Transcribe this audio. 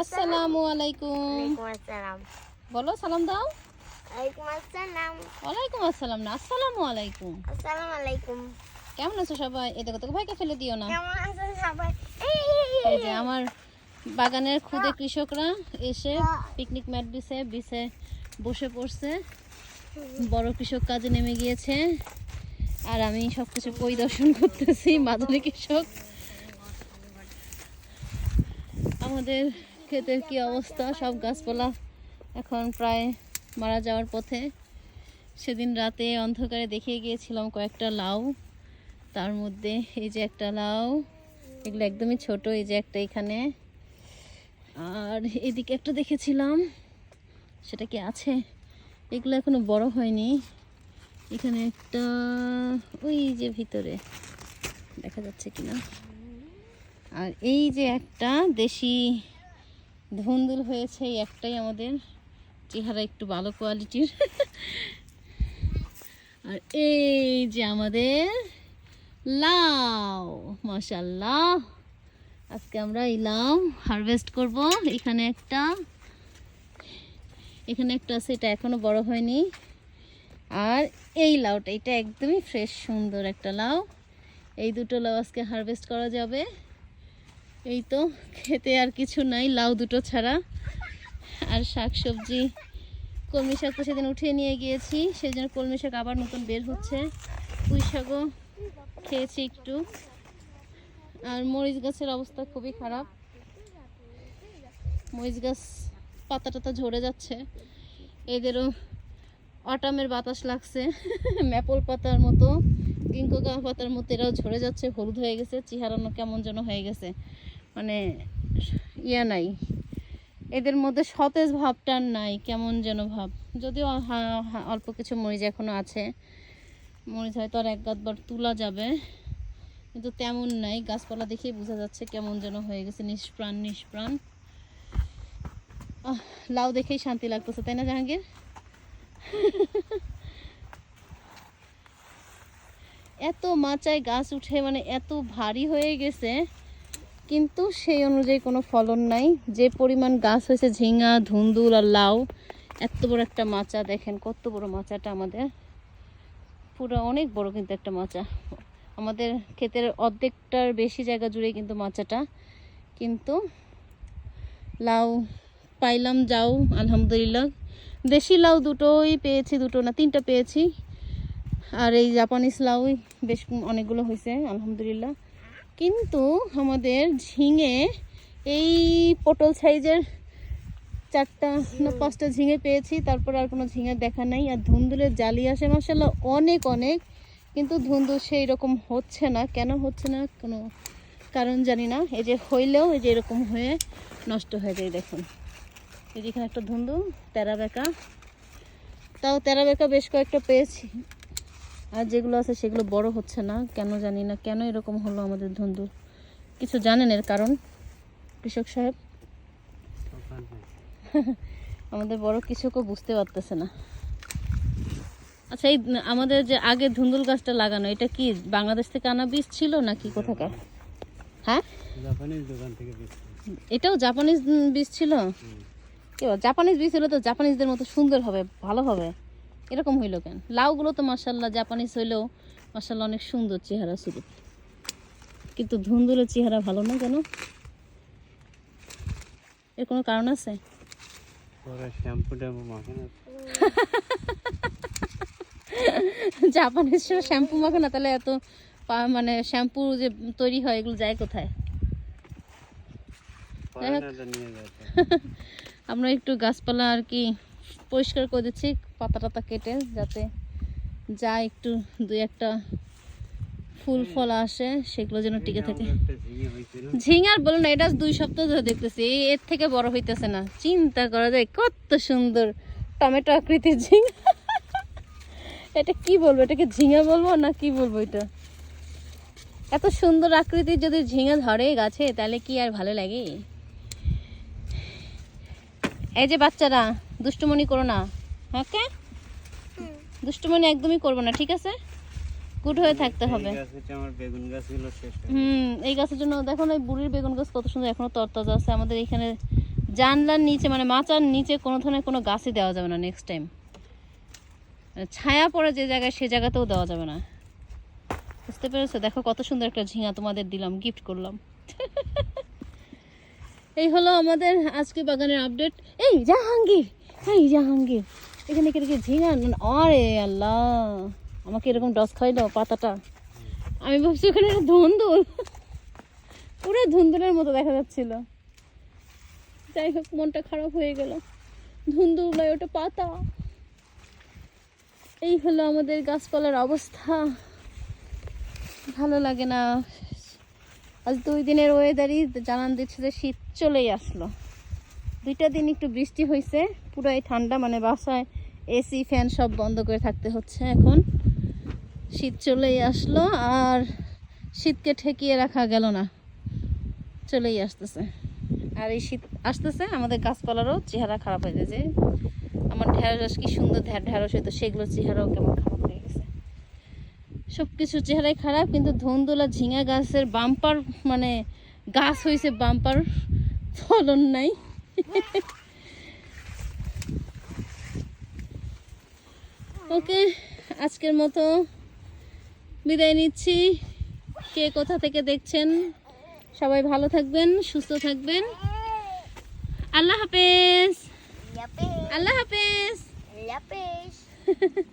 আসসালামু আলাইকুম। আসসালাম। বলো সালাম দাও। ওয়ালাইকুম আসসালাম। ওয়ালাইকুম আসসালাম না আসসালামু আলাইকুম। আসসালামু আলাইকুম। কেমন আছো সবাই? এ দেখো তোকে ভাইকে ফেলে দিও না। কেমন সবাই? এই, এই যে আমার বাগানের খুদে কৃষকরা এসে পিকনিক ম্যাট বিছে বিছে বসে পড়ছে। বড় কৃষক কাজে নেমে গিয়েছে। আর আমি সব কিছু পরিদর্শন করতেছি মাধুরী কৃষক আমাদের ক্ষেতের কি অবস্থা? সব গাছপালা এখন প্রায় মারা যাওয়ার পথে। সেদিন রাতে অন্ধকারে দেখিয়ে গিয়েছিলাম কয়েকটা লাউ। তার মধ্যে এই যে একটা লাউ, এগুলো একদমই ছোট, এই যে একটা এখানে। আর এদিকে একটা দেখেছিলাম, সেটা কি আছে? এগুলো এখনও বড় হয়নি। এখানে একটা, ওই যে ভিতরে, দেখা যাচ্ছে কিনা? আর এই যে একটা দেশি ধুন্দুল হয়েছে এই একটাই আমাদের চেহারা একটু ভালো কোয়ালিটির। আর এই যে আমাদের লাউ মাশাল্লাহ আজকে আমরা এই লাউ হারভেস্ট করব। এখানে একটা এখানে একটা আছে, এটা এখনও বড় হয়নি। আর এই লাউটা, এটা একদমই ফ্রেশ সুন্দর একটা লাউ। এই দুটো লাউ আজকে হারভেস্ট করা যাবে। এই তো খেতে আর কিছু নাই, লাউ দুটো ছাড়া। আর শাক সবজি কলমি শাক তো সেদিন উঠিয়ে নিয়ে গিয়েছি সেই জন্য কলমি শাক আবার নতুন বের হচ্ছে। পুঁই শাকও খেয়েছি একটু। আর মরিচ গাছের অবস্থা খুবই খারাপ। মরিচ গাছ পাতা টাতা ঝরে যাচ্ছে। এদেরও অটামের বাতাস লাগছে। ম্যাপল পাতার মতো গিঙ্কোকা পাতার মতো এরাও ঝরে যাচ্ছে, হলুদ হয়ে গেছে, চেহারানো কেমন যেন হয়ে গেছে। মানে ইয়া নাই। এদের মধ্যে সতেজ ভাবটা নাই, কেমন যেন ভাব। যদিও অল্প কিছু মরিচ এখনও আছে। মরিচ হয়তো আর এক গাদবার তোলা যাবে, কিন্তু তেমন নাই। গাছপালা দেখেই বোঝা যাচ্ছে কেমন যেন হয়ে গেছে নিষ্প্রাণ নিষ্প্রাণ। লাউ দেখেই শান্তি লাগতেছে, তাই না, জাহাঙ্গীর? এত মাচায় গাছ উঠে মানে এত ভারী হয়ে গেছে। কিন্তু সেই অনুযায়ী কোনো ফলন নাই। যে পরিমাণ গাছ হয়েছে, ঝিঙা, ধুন্দুল আর লাউ, এত বড় একটা মাচা, দেখেন কত বড় মাচাটা আমাদের। পুরো অনেক বড় কিন্তু একটা মাচা। আমাদের ক্ষেতের অর্ধেকটার বেশি জায়গা জুড়ে কিন্তু মাচাটা। কিন্তু লাউ পাইলাম, যাও, আলহামদুলিল্লাহ। দেশি লাউ দুটোই পেয়েছি, দুটো না, তিনটা পেয়েছি। আর এই জাপানিজ লাউই বেশ অনেকগুলো হয়েছে, আলহামদুলিল্লাহ। কিন্তু আমাদের ঝিঙে এই পটল সাইজের চারটা না পাঁচটা ঝিঙে পেয়েছি তারপর আর কোনো ঝিঙে দেখা নাই। আর ধুন্দুলের জালি আসে মাসাল্লাহ অনেক অনেক। কিন্তু ধুন্দুল সেই রকম হচ্ছে না। কেন হচ্ছে না? কোনো কারণ জানি না। এই যে হইলেও এই যে এরকম হয়ে নষ্ট হয়ে যায় দেখুন। এই যে এখানে একটা ধুন্দুল তেরা বেঁকা তাও তেরা বেঁকা বেশ কয়েকটা পেয়েছি। আর যেগুলো আছে সেগুলো বড় হচ্ছে না। কেন জানি না কেন এরকম হলো আমাদের ধুন্দুল কিছু জানেন এর কারণ? কৃষক সাহেব? আমাদের বড় কৃষকও বুঝতে পারতেছে না। আচ্ছা এই আমাদের যে আগে ধুন্দুল গাছটা লাগানো এটা কি বাংলাদেশ থেকে আনা বীজ ছিল নাকি কোথাকার? হ্যাঁ? জাপানিজ দোকান থেকে বেশি এটাও জাপানিজ বীজ ছিল? কি বল, জাপানিজ বীজ হলে তো জাপানিজদের মতো সুন্দর হবে ভালো হবে। এরকম হইল কেন? লাউগুলো তো মার্শাল্লাহ জাপানিজ হইলেও মার্শাল্লাহ অনেক সুন্দর চেহারা ছিল কিন্তু ধুন্দুলের চেহারা ভালো না কেন? এর কোনো কারণ আছে? শ্যাম্পু ট্যাম্পু জাপানিজ শ্যাম্পু মাখে না তাহলে এত মানে শ্যাম্পু যে তৈরি হয় এগুলো যায় কোথায়। আমরা একটু গাছপালা আর কি পরিষ্কার করে দিচ্ছি পাতা টাতা কেটে যাতে যা একটু দুই একটা ফুল ফল আসে সেগুলো যেন টিকে থাকে। ঝিঙার বলো না এটা দুই সপ্তাহ ধরে দেখতেছি। এর থেকে বড় হইতেছে না। চিন্তা করা যায় কত সুন্দর টমেটো আকৃতির ঝিঙা। এটা কি বলব এটাকে ঝিঙা বলব না কি বলব এটা? এত সুন্দর আকৃতির যদি ঝিঙা ধরে গাছে তাহলে কি আর ভালো লাগে? এই যে বাচ্চারা দুষ্টুমনি করো না। ওকে? দুষ্টুমনি একদমই করব না ঠিক আছে? গুড হয়ে থাকতে হবে। হুম এই গাছের জন্য দেখুন ওই বুড়ির বেগুন গাছ কত সুন্দর এখনও তরতাজা আছে। আমাদের এখানে জানলার নিচে মানে মাচার নিচে কোনো ধরনের কোনো গাছই দেওয়া যাবে না নেক্সট টাইম মানে ছায়া পড়ে যে জায়গায় সে জায়গাতেও দেওয়া যাবে না। বুঝতে পেরেছ? দেখো কত সুন্দর একটা ঝিঙা তোমাদের দিলাম গিফট করলাম। এই হলো আমাদের আজকে বাগানের আপডেট এই জাহাঙ্গীর এই জাহাঙ্গীর। এখানে কি ঝিঙা? আরে আল্লাহ, আমাকে এরকম ডস খাইলো পাতাটা। আমি ভাবছি ওখানে ধুন্দুল পুরো ধুন্দুলের মতো দেখা যাচ্ছিল। যাই হোক, মনটা খারাপ হয়ে গেল। ধুন্দুল নয়, ওটা পাতা। এই হলো আমাদের গাছপালার অবস্থা। ভালো লাগে না। আজ দুই দিনের ওয়েদারই জানান দিচ্ছে যে শীত চলেই আসলো। দুইটা দিন একটু বৃষ্টি হয়েছে পুরাই ঠান্ডা মানে বাসায় এসি ফ্যান সব বন্ধ করে থাকতে হচ্ছে এখন। শীত চলেই আসলো, আর শীতকে ঠেকিয়ে রাখা গেল না, চলেই আসতেছে। আর এই শীত আসতেছে, আমাদের গাছপালারও চেহারা খারাপ হয়ে যাচ্ছে আমার ঢেঁড়স, কি সুন্দর ঢ্যা- ঢেঁড়স হইতো, সেগুলোর চেহারাও কেমন সব কিছু চেহারাই খারাপ কিন্তু ধন্দুলা ঝিঙা গাছের বাম্পার মানে গাছ হয়েছে বাম্পার ফলন নাই। ওকে আজকের মতো বিদায় নিচ্ছি। কে কোথা থেকে দেখছেন সবাই ভালো থাকবেন সুস্থ থাকবেন। আল্লাহ হাফেজ. আল্লাহ হাফেজ। Yapis.